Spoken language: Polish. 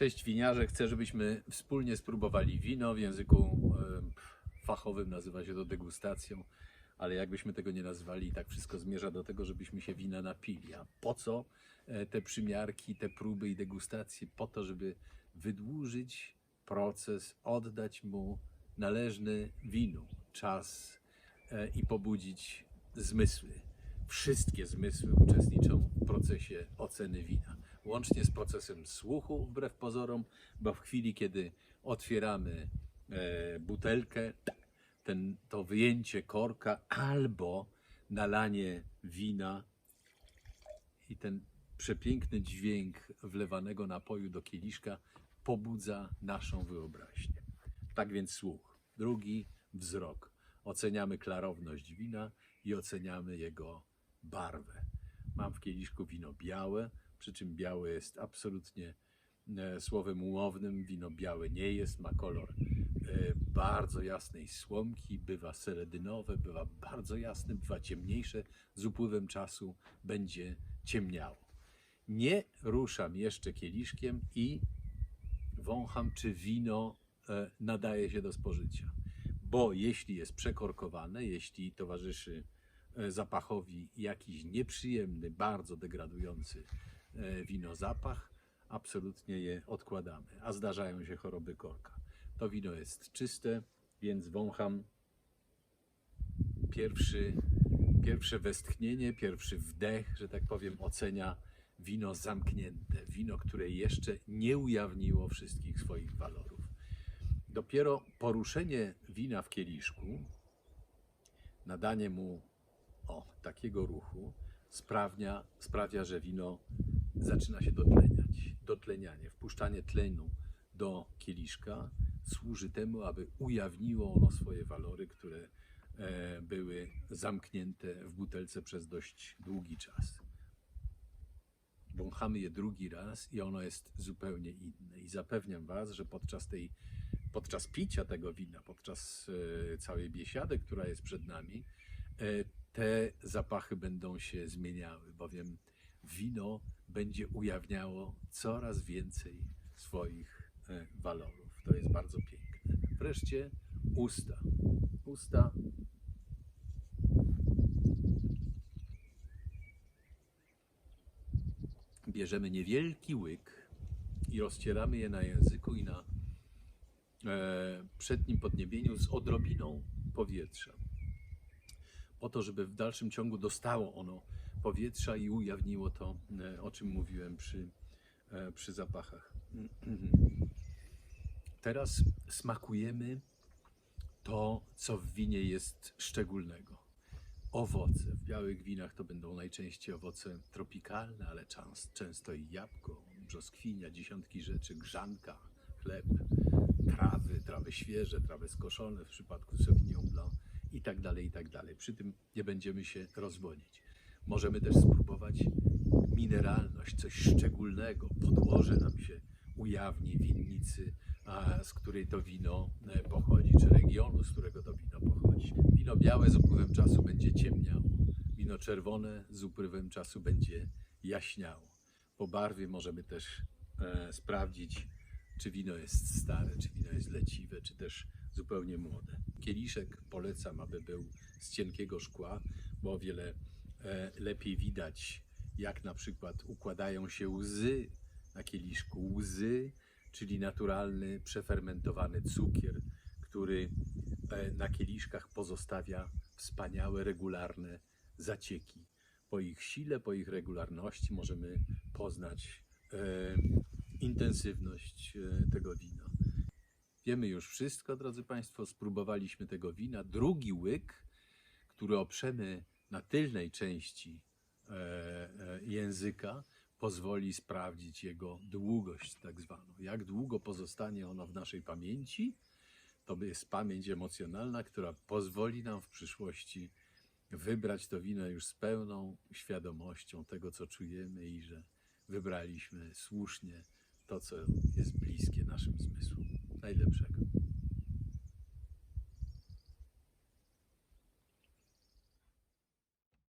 Cześć winiarze, chcę, żebyśmy wspólnie spróbowali wino. W języku e, fachowym nazywa się to degustacją, ale jakbyśmy tego nie nazwali, tak wszystko zmierza do tego, żebyśmy się wina napili. A po co e, te przymiarki, te próby i degustacje? Po to, żeby wydłużyć proces, oddać mu należny winu czas e, i pobudzić zmysły. Wszystkie zmysły uczestniczą w procesie oceny wina, łącznie z procesem słuchu, wbrew pozorom, bo w chwili, kiedy otwieramy e, butelkę, ten, to wyjęcie korka albo nalanie wina i ten przepiękny dźwięk wlewanego napoju do kieliszka pobudza naszą wyobraźnię. Tak więc słuch. Drugi wzrok. Oceniamy klarowność wina i oceniamy jego barwę. Mam w kieliszku wino białe, przy czym białe jest absolutnie e, słowem umownym. Wino białe nie jest, ma kolor e, bardzo jasnej słomki, bywa seledynowe, bywa bardzo jasne, bywa ciemniejsze. Z upływem czasu będzie ciemniało. Nie ruszam jeszcze kieliszkiem i wącham, czy wino e, nadaje się do spożycia. Bo jeśli jest przekorkowane, jeśli towarzyszy zapachowi jakiś nieprzyjemny, bardzo degradujący wino zapach, absolutnie je odkładamy. A zdarzają się choroby korka. To wino jest czyste, więc wącham pierwszy, pierwsze westchnienie, pierwszy wdech, że tak powiem, ocenia wino zamknięte, wino, które jeszcze nie ujawniło wszystkich swoich walorów. Dopiero poruszenie wina w kieliszku, nadanie mu o takiego ruchu, sprawnia, sprawia, że wino zaczyna się dotleniać. Dotlenianie, wpuszczanie tlenu do kieliszka służy temu, aby ujawniło ono swoje walory, które e, były zamknięte w butelce przez dość długi czas wąchamy je drugi raz i ono jest zupełnie inne. I zapewniam Was, że podczas tej, podczas picia tego wina, podczas e, całej biesiady, która jest przed nami, e, te zapachy będą się zmieniały, bowiem wino będzie ujawniało coraz więcej swoich e, walorów. To jest bardzo piękne. Wreszcie usta. Usta bierzemy niewielki łyk i rozcieramy je na języku i na e, przednim podniebieniu z odrobiną powietrza. Po to, żeby w dalszym ciągu dostało ono powietrza i ujawniło to, e, o czym mówiłem przy, e, przy zapachach. Teraz smakujemy to, co w winie jest szczególnego owoce. W białych winach to będą najczęściej owoce tropikalne, ale czas, często i jabłko, brzoskwinia, dziesiątki rzeczy, grzanka, chleb, trawy, trawy świeże, trawy skoszone w przypadku Sauvignon Blanc i tak dalej, i tak dalej. Przy tym nie będziemy się rozwodzić. Możemy też spróbować mineralność, coś szczególnego. Podłoże nam się ujawni winnicy, z której to wino e, pochodzi, czy regionu, z którego to wino pochodzi. Wino białe z upływem czasu będzie ciemniało, wino czerwone z upływem czasu będzie jaśniało. Po barwie możemy też e, sprawdzić, czy wino jest stare, czy wino jest leciwe, czy też zupełnie młode. Kieliszek polecam, aby był z cienkiego szkła, bo o wiele lepiej widać, jak na przykład układają się łzy na kieliszku. Łzy, czyli naturalny, przefermentowany cukier, który e, na kieliszkach pozostawia wspaniałe, regularne zacieki. Po ich sile, po ich regularności możemy poznać e, intensywność e, tego wina. Wiemy już wszystko, drodzy Państwo, spróbowaliśmy tego wina. Drugi łyk, który oprzemy na tylnej części e, e, języka, pozwoli sprawdzić jego długość, tak zwaną. Jak długo pozostanie ono w naszej pamięci? To jest pamięć emocjonalna, która pozwoli nam w przyszłości wybrać to wino już z pełną świadomością tego, co czujemy i że wybraliśmy słusznie to, co jest bliskie naszym zmysłom. Najlepszego.